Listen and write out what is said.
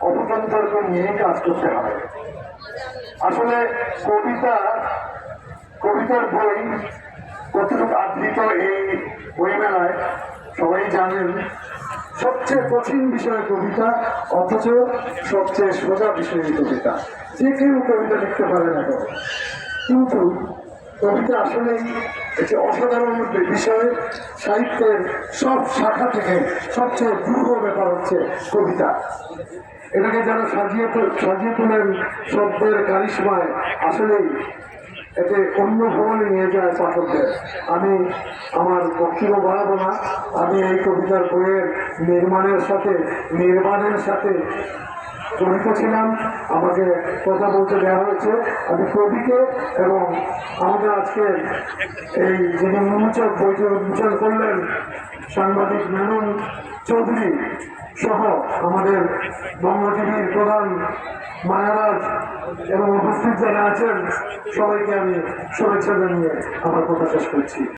অপতন্ত্রকে নিয়ে কাজ করতে হবে। আসলে কবিতা, কবিতার বই কতটুকু আদৃত এই বইমেলায় সবাই জানেন, সবচেয়ে কঠিন বিষয় কবিতা, অথচ সবচেয়ে সোজা বিষয় কবিতা। যে কেউ কবিতা লিখতে পারে না কেন। কিন্তু কবিতা আসলে একটি অসাধারণ বিষয়ে, সাহিত্যের সব শাখা থেকে সবচেয়ে দুর্গ ব্যাপার হচ্ছে কবিতা। এটাকে যারা সাজিয়ে সাজিয়ে তোলেন শব্দের কারিশমায়, আসলেই এতে অন্য ভবনে নিয়ে যায় পাঠকদের। আমি আমার বক্তব্য বাড়াবো না। আমি এই কবিতার বইয়ের নির্মাণের সাথে নির্মাণের সাথে জড়িত ছিলাম। আমাকে কথা বলতে দেওয়া হয়েছে। আমি কবিকে এবং আমাদের আজকে এই যিনি উন্মোচক বইটি উন্মোচন করলেন, সাংবাদিক মেনন চৌধুরী সহ আমাদের বঙ্গ টিভির প্রধান মায়ারাজ এবং উপস্থিত যারা আছেন, সবাইকে আমি শুভেচ্ছা জানিয়ে আমার কথা শেষ করছি।